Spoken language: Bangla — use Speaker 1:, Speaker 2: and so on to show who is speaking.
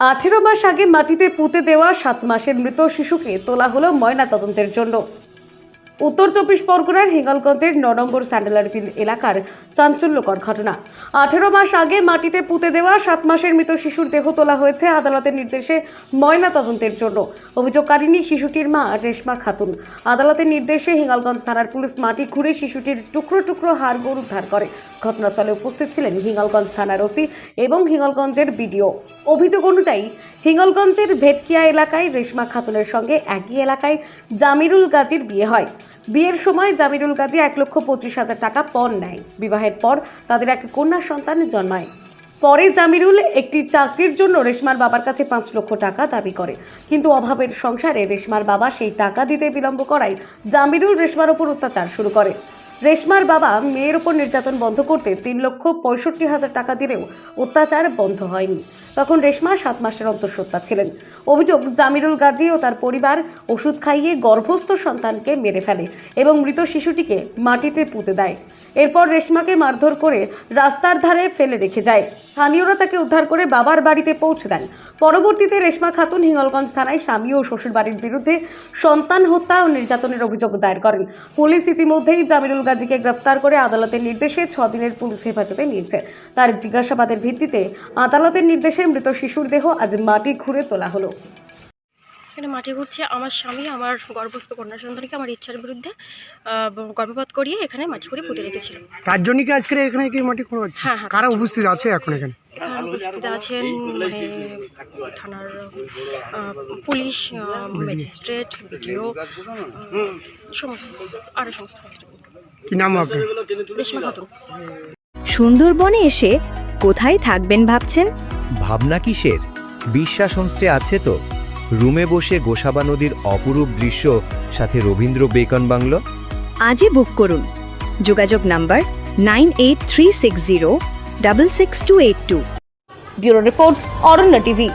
Speaker 1: আঠেরো মাস আগে মাটিতে পুঁতে দেওয়া সাত মাসের মৃত শিশুকে তোলা হলো ময়না তদন্তের জন্য। উত্তর চব্বিশ পরগনার হিঙ্গলগঞ্জের ন নম্বর স্যান্ডেলার এলাকার চাঞ্চল্যকর ঘটনা। আঠেরো মাস আগে মাটিতে পুঁতে দেওয়া সাত মাসের মৃত শিশুর দেহ তোলা হয়েছে আদালতের নির্দেশে ময়না তদন্তের জন্য। অভিযোগকারিনী শিশুটির মা রেশমা খাতুন। আদালতের নির্দেশে হিঙ্গলগঞ্জ থানার পুলিশ মাটি খুঁড়ে শিশুটির টুকরো টুকরো হাড় গরু উদ্ধার করে। ঘটনাস্থলে উপস্থিত ছিলেন হিঙ্গলগঞ্জ থানার ওসি এবং হিঙ্গলগঞ্জের বিডিও। অভিযোগ অনুযায়ী, হিঙ্গলগঞ্জের ভেটকিয়া এলাকায় রেশমা খাতুনের সঙ্গে একই এলাকায় জামিরুল গাজীর বিয়ে হয়। বিয়ের সময় জামিরুল গাজী এক লক্ষ পঁচিশ হাজার টাকা পণ নেয়। বিবাহের পর তাদের এক কন্যা সন্তান জন্মায়। পরে জামিরুল একটি চাকরির জন্য রেশমার বাবার কাছে পাঁচ লক্ষ টাকা দাবি করে। কিন্তু অভাবের সংসারে রেশমার বাবা সেই টাকা দিতে বিলম্ব করায় জামিরুল রেশমার ওপর অত্যাচার শুরু করে। রেশমার বাবা মেয়ের ওপর নির্যাতন বন্ধ করতে তিন লক্ষ পঁয়ষট্টি হাজার টাকা দিলেও অত্যাচার বন্ধ হয়নি। তখন রেশমা সাত মাসের অন্তঃসত্ত্বা ছিলেন। অভিযোগ, জামিরুল গাজী ও তার পরিবার ওষুধ খাইয়ে গর্ভস্থ সন্তানকে মেরে ফেলে এবং মৃত শিশুটিকে মাটিতে পুঁতে দেয়। এরপর রেশমাকে মারধর করে রাস্তার ধারে ফেলে রেখে যায়। স্থানীয়রা তাকে উদ্ধার করে বাবার বাড়িতে পৌঁছে দেন। পরবর্তীতে রেশমা খাতুন হিঙ্গলগঞ্জ থানায় স্বামী ও শ্বশুরবাড়ির বিরুদ্ধে সন্তান হত্যা ও নির্যাতনের অভিযোগ দায়ের করেন। পুলিশ ইতিমধ্যেই জামিরুল গাজীকে গ্রেফতার করে আদালতের নির্দেশে ছ দিনের পুলিশ হেফাজতে নিয়েছে। তার জিজ্ঞাসাবাদের ভিত্তিতে আদালতের নির্দেশে মৃত শিশুর দেহ আজ মাটি খুঁড়ে তোলা হলো।
Speaker 2: এখানে মাটি ঘুরছে আমার স্বামী আমার গর্ভস্থ কন্যা সন্তানকে আমার ইচ্ছার বিরুদ্ধে গর্ভপাত করিয়ে এখানে মাটি করে পুঁতে রেখেছিল।
Speaker 3: তার জন্য কি আজকে এখানে কি মাটি খোঁড়া হচ্ছে?
Speaker 2: হ্যাঁ, হ্যাঁ,
Speaker 3: কারা উপস্থিত আছে এখন এখানে?
Speaker 2: এখানে উপস্থিত আছেন মানে থানার পুলিশ ম্যাজিস্ট্রেট বিডিও সমস্ত আরও সমস্ত।
Speaker 3: কি নাম আপনার?
Speaker 2: রেশমা খাতুন।
Speaker 4: সুন্দরবনে এসে কোথায় থাকবেন ভাবছেন?
Speaker 5: ভাবনা কিসের? বিশ্বাস হোমস্টে আছে তো। রুমে বসে গোসাবা নদীর অপরূপ দৃশ্য সাথে রবীন্দ্র বেকন বাংলো।
Speaker 4: আজই বুক করুন। যোগাযোগ number nine eight three six zero double six two eight two.
Speaker 1: Bureau report Aranya TV.